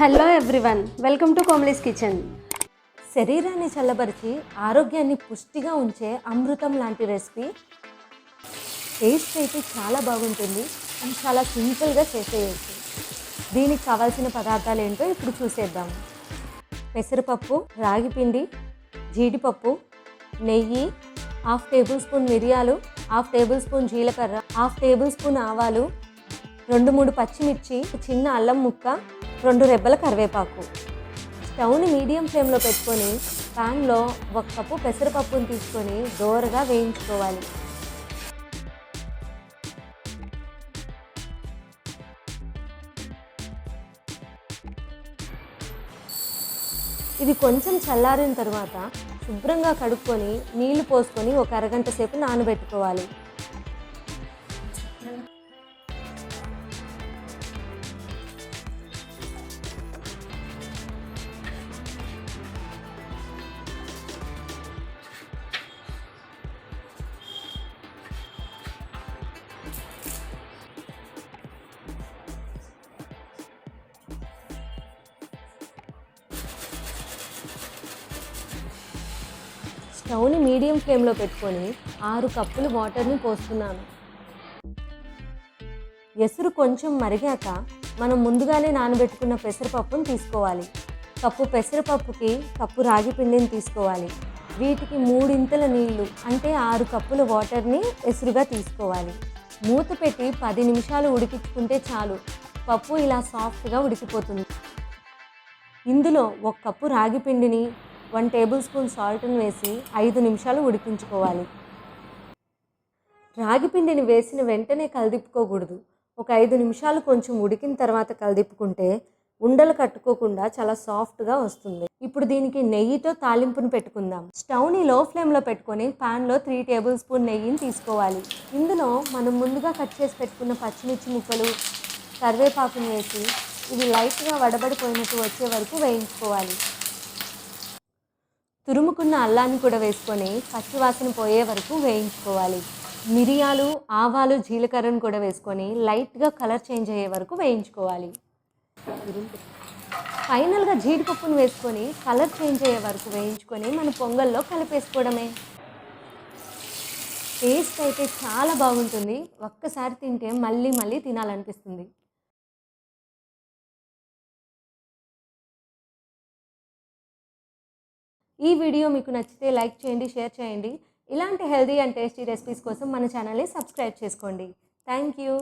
Hello everyone welcome to Komli's kitchen. శరీరాన్ని చల్లబరిచి ఆరోగ్యాన్ని పుష్టిగా ఉంచే అమృతం లాంటి రెసిపీ. టేస్ట్ అయితే చాలా బాగుంటుంది అండ్ చాలా సింపుల్గా చేసేయచ్చు. దీనికి కావాల్సిన పదార్థాలు ఏంటో ఇప్పుడు చూసేద్దాం. పెసరపప్పు రాగిపిండి జీడిపప్పు నెయ్యి హాఫ్ టేబుల్ స్పూన్ మిరియాలు హాఫ్ టేబుల్ స్పూన్ జీలకర్ర హాఫ్ టేబుల్ స్పూన్ ఆవాలు రెండు మూడు పచ్చిమిర్చి చిన్న అల్లం ముక్క రెండు రెబ్బల కరివేపాకు. స్టవ్ని మీడియం ఫ్లేమ్లో పెట్టుకొని ప్యాన్లో ఒక కప్పు పెసరపప్పుని తీసుకొని దోరగా వేయించుకోవాలి. ఇది కొంచెం చల్లారిన తర్వాత శుభ్రంగా కడుక్కొని నీళ్ళు పోసుకొని ఒక అరగంట సేపు నానబెట్టుకోవాలి. స్టవ్ని మీడియం ఫ్లేమ్లో పెట్టుకొని ఆరు కప్పులు వాటర్ని పోస్తున్నాను. ఎసురు కొంచెం మరిగాక మనం ముందుగానే నానబెట్టుకున్న పెసరపప్పును తీసుకోవాలి. కప్పు పెసరపప్పుకి కప్పు రాగి పిండిని తీసుకోవాలి. వీటికి మూడింతల నీళ్ళు అంటే ఆరు కప్పుల వాటర్ని ఎసురుగా తీసుకోవాలి. మూత పెట్టి పది నిమిషాలు ఉడికించుకుంటే చాలు. పప్పు ఇలా సాఫ్ట్గా ఉడికిపోతుంది. ఇందులో ఒక కప్పు రాగి పిండిని వన్ టేబుల్ స్పూన్ సాల్ట్ని వేసి ఐదు నిమిషాలు ఉడికించుకోవాలి. రాగిపిండిని వేసిన వెంటనే కలిదిప్పుకోకూడదు. ఒక ఐదు నిమిషాలు కొంచెం ఉడికిన తర్వాత కలిదిప్పుకుంటే ఉండలు కట్టుకోకుండా చాలా సాఫ్ట్గా వస్తుంది. ఇప్పుడు దీనికి నెయ్యితో తాలింపును పెట్టుకుందాం. స్టవ్ని లో ఫ్లేమ్లో పెట్టుకొని పాన్లో త్రీ టేబుల్ స్పూన్ నెయ్యిని తీసుకోవాలి. ఇందులో మనం ముందుగా కట్ చేసి పెట్టుకున్న పచ్చిమిర్చి ముక్కలు కరివేపాకుని వేసి ఇవి లైట్గా వడబడిపోయినట్టు వచ్చే వరకు వేయించుకోవాలి. తురుముకున్న అల్లాన్ని కూడా వేసుకొని పచ్చివాసన పోయే వరకు వేయించుకోవాలి. మిరియాలు ఆవాలు జీలకర్రను కూడా వేసుకొని లైట్గా కలర్ చేంజ్ అయ్యే వరకు వేయించుకోవాలి. ఫైనల్గా జీడిపప్పును వేసుకొని కలర్ చేంజ్ అయ్యే వరకు వేయించుకొని మన పొంగల్లో కలిపేసుకోవడమే. టేస్ట్ అయితే చాలా బాగుంటుంది. ఒక్కసారి తింటే మళ్ళీ మళ్ళీ తినాలనిపిస్తుంది. ఈ వీడియో మీకు నచ్చితే లైక్ చేయండి షేర్ చేయండి. ఇలాంటి హెల్దీ అండ్ టేస్టీ రెసిపీస్ కోసం మన ఛానల్ని సబ్స్క్రైబ్ చేసుకోండి. Thank you.